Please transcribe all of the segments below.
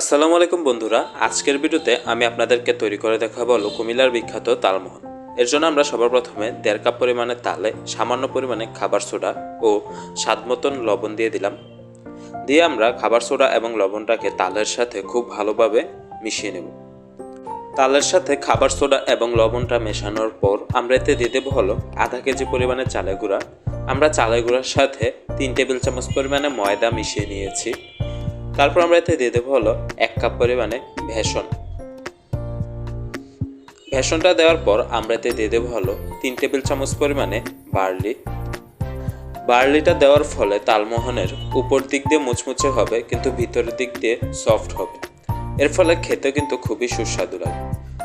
আসসালামু আলাইকুম বন্ধুরা, আজকের ভিডিওতে আমি আপনাদেরকে তৈরি করে দেখাবো কুমিল্লার বিখ্যাত তালমোহন। এর জন্য আমরা সবার প্রথমে দেড় কাপ পরিমাণে তালে সামান্য পরিমাণে খাবার সোডা ও স্বাদ মতন লবণ দিয়ে দিলাম। দিয়ে আমরা খাবার সোডা এবং লবণটাকে তালের সাথে খুব ভালোভাবে মিশিয়ে নেব। তালের সাথে খাবার সোডা এবং লবণটা মেশানোর পর আমরা এতে দিয়ে দেবো হলো আধা কেজি পরিমাণে চালে গুঁড়া। আমরা চালে গুঁড়ার সাথে তিন টেবিল চামচ পরিমাণে ময়দা মিশিয়ে নিয়েছি। তারপর আমরা এতে দিয়ে দেবো হলো এক কাপ পরিমাণে ভেষণ। ভেষণটা দেওয়ার পর আমরা এতে দিয়ে দেবো হলো তিন টেবিল চামচ পরিমাণে বার্লি। বার্লিটা দেওয়ার ফলে তালমোহনের উপর দিক দিয়ে মুচমুচে হবে, কিন্তু ভিতরের দিক দিয়ে সফট হবে। এর ফলে খেতে কিন্তু খুবই সুস্বাদু লাগে।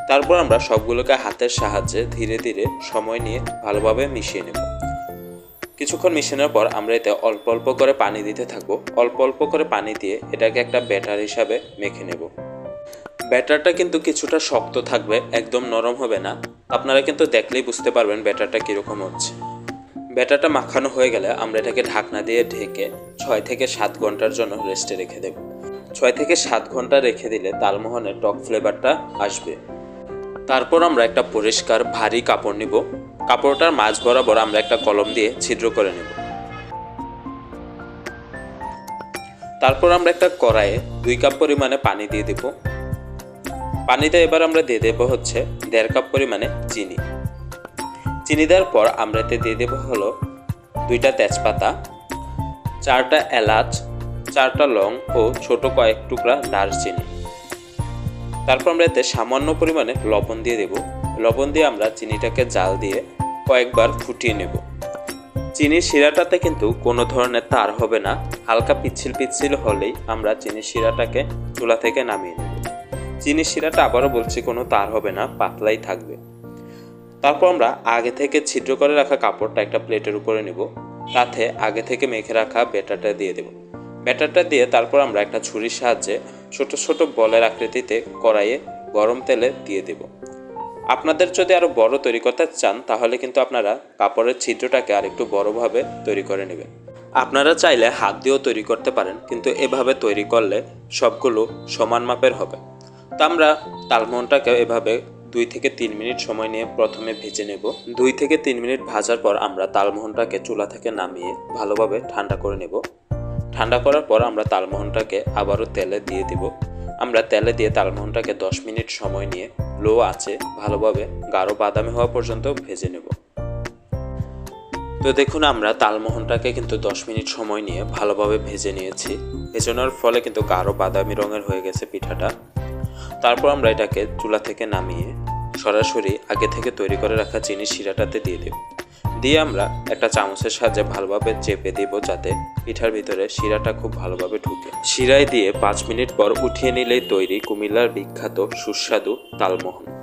তারপর আমরা সবগুলোকে হাতের সাহায্যে ধীরে ধীরে সময় নিয়ে ভালোভাবে মিশিয়ে নেব। কিছুক্ষণ মিশানোর পর আমরা এতে অল্প অল্প করে পানি দিতে থাকব। অল্প অল্প করে পানি দিয়ে এটাকে একটা ব্যাটার হিসাবে মেখে নেব। ব্যাটারটা কিন্তু কিছুটা শক্ত থাকবে, একদম নরম হবে না। আপনারা কিন্তু দেখলেই বুঝতে পারবেন ব্যাটারটা কীরকম হচ্ছে। ব্যাটারটা মাখানো হয়ে গেলে আমরা এটাকে ঢাকনা দিয়ে ঢেকে ছয় থেকে সাত ঘণ্টার জন্য রেস্টে রেখে দেব। ছয় থেকে সাত ঘণ্টা রেখে দিলে তালমোহনের টক ফ্লেভারটা আসবে। তারপর আমরা একটা পরিষ্কার ভারী কাপড় নিব। কাপড়টার মাঝ বরাবর আমরা একটা কলম দিয়ে ছিদ্র করে নেব। তারপর আমরা একটা কড়াইয়ে দুই কাপ পরিমাণে পানি দিয়ে দেব। পানিতে এবার আমরা দিয়ে দেবো হচ্ছে দেড় কাপ পরিমাণে চিনি। চিনি দেওয়ার পর আমরা এতে দিয়ে দেবো হলো দুইটা তেজপাতা, চারটা এলাচ, চারটা লং ও ছোট কয়েক টুকরা দারচিনি। তারপর আমরা এতে সামান্য পরিমাণে লবণ দিয়ে দেব। লবণ দিয়ে আমরা চিনিটাকে জাল দিয়ে কয়েকবার ফুটিয়ে নেব। চিনির শিরাটাতে কিন্তু কোনো ধরনের তার হবে না। হালকা পিচ্ছিল পিচ্ছিল হলেই আমরা চিনির শিরাটাকে চুলা থেকে নামিয়ে নেব। চিনির শিরাটা আবারও বলছি, কোনো তার হবে না, পাতলাই থাকবে। তারপর আমরা আগে থেকে ছিদ্র করে রাখা কাপড়টা একটা প্লেটের উপরে নেব। তাতে আগে থেকে মেখে রাখা ব্যাটারটা দিয়ে দেব। ব্যাটারটা দিয়ে তারপর আমরা একটা ছুরির সাহায্যে ছোট ছোট বলের আকৃতিতে কড়াইয়ে গরম তেলে দিয়ে দেব। আপনাদের যদি আরও বড় তৈরি করতে চান, তাহলে কিন্তু আপনারা কাপড়ের ছিদ্রটাকে আর একটু বড়োভাবে তৈরি করে নেবেন। আপনারা চাইলে হাত দিয়েও তৈরি করতে পারেন, কিন্তু এভাবে তৈরি করলে সবগুলো সমান মাপের হবে। তো আমরা তালমোহনটাকে এভাবে দুই থেকে তিন মিনিট সময় নিয়ে প্রথমে ভেজে নেব। দুই থেকে তিন মিনিট ভাজার পর আমরা তালমোহনটাকে চুলা থেকে নামিয়ে ভালোভাবে ঠান্ডা করে নেব। ঠান্ডা করার পর আমরা তালমোহনটাকে আবারও তেলে দিয়ে দিব। আমরা তেলে দিয়ে তালমোহনটাকে দশ মিনিট সময় নিয়ে লো আছে ভালোভাবে গাঢ় বাদামি হওয়া পর্যন্ত ভেজে নেব। তো দেখুন, আমরা তালমোহনটাকে কিন্তু দশ মিনিট সময় নিয়ে ভালোভাবে ভেজে নিয়েছি। ভেজানোর ফলে কিন্তু গাঢ় বাদামি রঙের হয়ে গেছে পিঠাটা। তারপর আমরা এটাকে চুলা থেকে নামিয়ে সরাসরি আগে থেকে তৈরি করে রাখা চিনি শিরাটাতে দিয়ে দেব। দিয়ে আমরা একটা চামচের সাহায্যে ভালোভাবে চেপে দিব যাতে পিঠার ভিতরে শিরাটা খুব ভালোভাবে ঢুকে। শিরায় দিয়ে পাঁচ মিনিট পর উঠিয়ে নিলেই তৈরি কুমিল্লার বিখ্যাত সুস্বাদু তালমোহন।